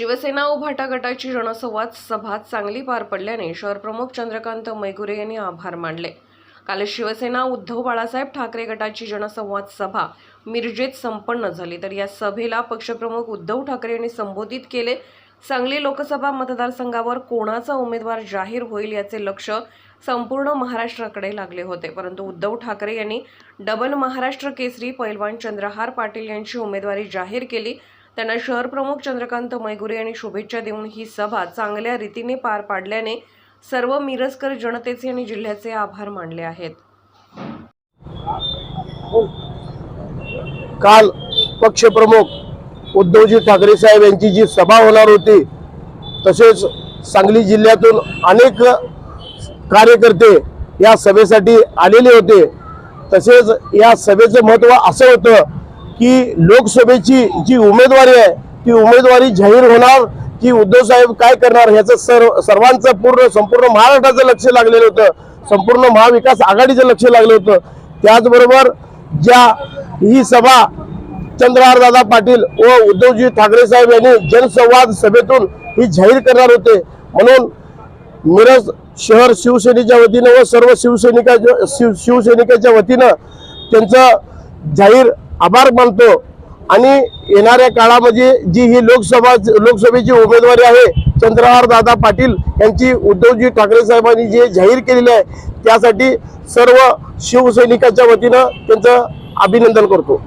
शिवसेना उभाटा गटाची जनसंवाद सभा चांगली पार पडल्याने शहरप्रमुख चंद्रकांत मैगुरे यांनी आभार मानले. काल शिवसेना उद्धव बाळासाहेब ठाकरे गटाची जनसंवाद सभा मिरजेत संपन्न झाली. तर या सभेला पक्षप्रमुख उद्धव ठाकरे यांनी संबोधित केले. सांगली लोकसभा मतदारसंघावर कोणाचा उमेदवार जाहीर होईल याचे लक्ष संपूर्ण महाराष्ट्राकडे लागले होते. परंतु उद्धव ठाकरे यांनी डबल महाराष्ट्र केसरी पैलवान चंद्रहार पाटील यांची उमेदवारी जाहीर केली. त्यांना शहर प्रमुख चंद्रकांत मैगुरे यांनी शुभेच्छा देऊन ही सभा चांगल्या रीतीने पार पाडल्याने सर्व मिरजकर जनतेचे आणि जिल्ह्याचे आभार मानले आहेत. काल पक्षप्रमुख उद्धवजी ठाकरे साहेब यांची जी सभा होणार होती तसेच सांगली जिल्ह्यातून अनेक कार्यकर्ते या सभेसाठी आलेले होते. तसेच या सभेचं महत्त्व असं होतं की लोकसभेची जी उमेदवारी आहे ती उमेदवारी जाहीर होणार की उद्धव साहेब काय करणार ह्याचं सर्व सर्वांचं पूर्ण संपूर्ण महाराष्ट्राचं लक्ष लागलेलं होतं. संपूर्ण महाविकास आघाडीचं लक्ष लागलं होतं. त्याचबरोबर ज्या ही सभा चंद्रहार दादा पाटील व उद्धवजी ठाकरे साहेब यांनी जनसंवाद सभेतून ही जाहीर करणार होते. म्हणून मिरज शहर शिवसेनेच्या वतीनं व सर्व शिवसैनिका शिव शिवसैनिकाच्या वतीनं त्यांचं जाहीर आभार मानतो. आणि येणाऱ्या काळामध्ये जी ही लोकसभा लोकसभेची उमेदवारी आहे चंद्रहार दादा पाटील यांची उद्धवजी ठाकरे साहेबांनी जे जाहीर केलेलं आहे त्यासाठी सर्व शिवसैनिकाच्या वतीनं त्यांचं अभिनंदन करतो.